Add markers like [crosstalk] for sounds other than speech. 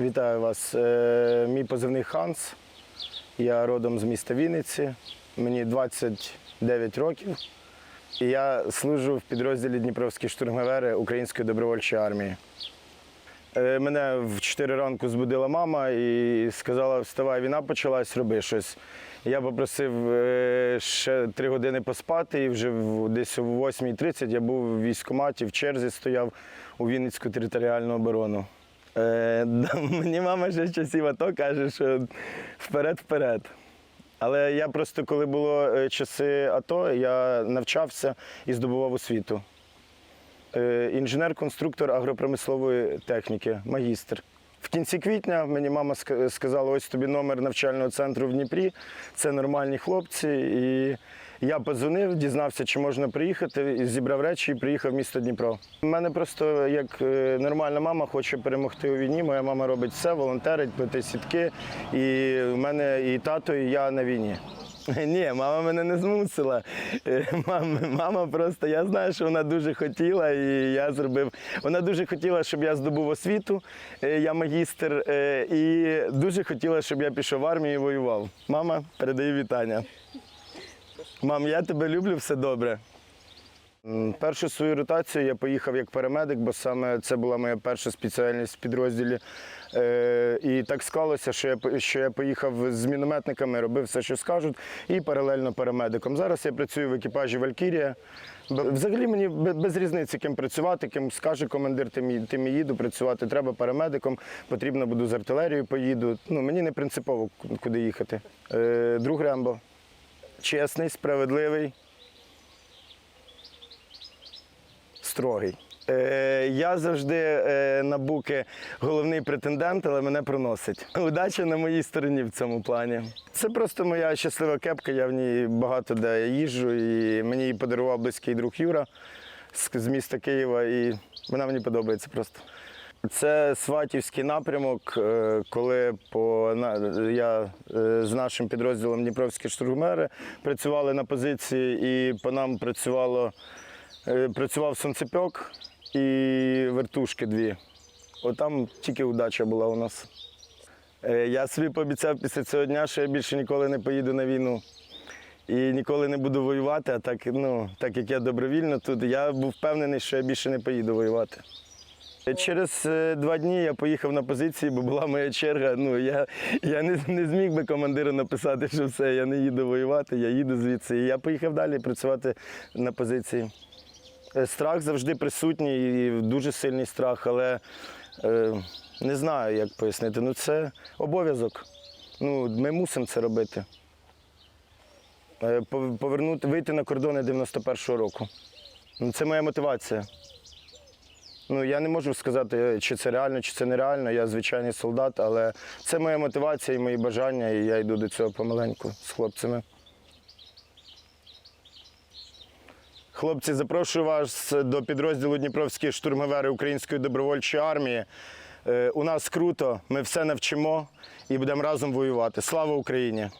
Вітаю вас. Е, Мій позивний Ханс. Я родом з міста Вінниці. Мені 29 років. І я служу в підрозділі Дніпровські штурмовери Української добровольчої армії. Е, Мене в 4 ранку збудила мама і сказала: вставай, війна почалась, роби щось. Я попросив е, ще 3 години поспати, і вже десь о 8.30 я був в військкоматі, в черзі стояв у Вінницьку територіальну оборону. Е, [laughs] мені мама ще з часів АТО каже, що вперед-вперед. Але я просто, коли було е, часи АТО, я навчався і здобував освіту. Е, Інженер-конструктор агропромислової техніки, магістр. В кінці квітня мені мама ска- сказала: ось тобі номер навчального центру в Дніпрі. Це нормальні хлопці. І я подзвонив, дізнався, чи можна приїхати, зібрав речі і приїхав в місто Дніпро. У мене просто як е, нормальна мама хоче перемогти у війні. Моя мама робить все, волонтерить, плете сітки. І в мене і тато, і я на війні. [laughs] Ні, мама мене не змусила. Е, Мама, мама просто, я знаю, що вона дуже хотіла, і я зробив. Вона дуже хотіла, щоб я здобув освіту, е, я магістр, е, і дуже хотіла, щоб я пішов в армію і воював. Мама, передаю вітання. Мам, я тебе люблю, все добре. Першу свою ротацію я поїхав як парамедик, бо саме це була моя перша спеціальність в підрозділі. Е, і так склалося, що я, що я поїхав з мінометниками, робив все, що скажуть, і паралельно парамедиком. Зараз я працюю в екіпажі Валькірія. Взагалі мені без різниці, ким працювати, ким скаже командир, тим, тим і їду працювати. Треба парамедиком, потрібно буду з артилерією поїду. Ну, мені не принципово куди їхати. Е, друг Рембо. Чесний, справедливий. Строгий. Е, я завжди е, на буки головний претендент, але мене проносить. Удача на моїй стороні в цьому плані. Це просто моя щаслива кепка. Я в ній багато де їжджу, і мені її подарував близький друг Юра з, міста Києва, і вона мені подобається просто. Це Сватівський напрямок, е, коли по, я е, з нашим підрозділом Дніпровські штурмери працювали на позиції, і по нам працювало, працював сонцепьок і вертушки дві. Отам тільки удача була у нас. Е, Я собі пообіцяв після цього дня, що я більше ніколи не поїду на війну і ніколи не буду воювати. А так, ну, так як я добровільно тут, я був впевнений, що я більше не поїду воювати. Через е, два дні я поїхав на позиції, бо була моя черга. Ну, я я не, не зміг би командиру написати, що все, я не їду воювати, я їду звідси. І я поїхав далі працювати на позиції. Е, Страх завжди присутній, і дуже сильний страх, але е, не знаю, як пояснити. Ну, це обов'язок. Ну, ми мусимо це робити. Е, Повернути, вийти на кордони 91-го року. Ну, Це моя мотивація. Ну, я не можу сказати, чи це реально, чи це нереально. Я звичайний солдат, але це моя мотивація і мої бажання, і я йду до цього помаленьку з хлопцями. Хлопці, запрошую вас до підрозділу Дніпровські штурмовери Української добровольчої армії. Е, У нас круто, ми все навчимо і будемо разом воювати. Слава Україні!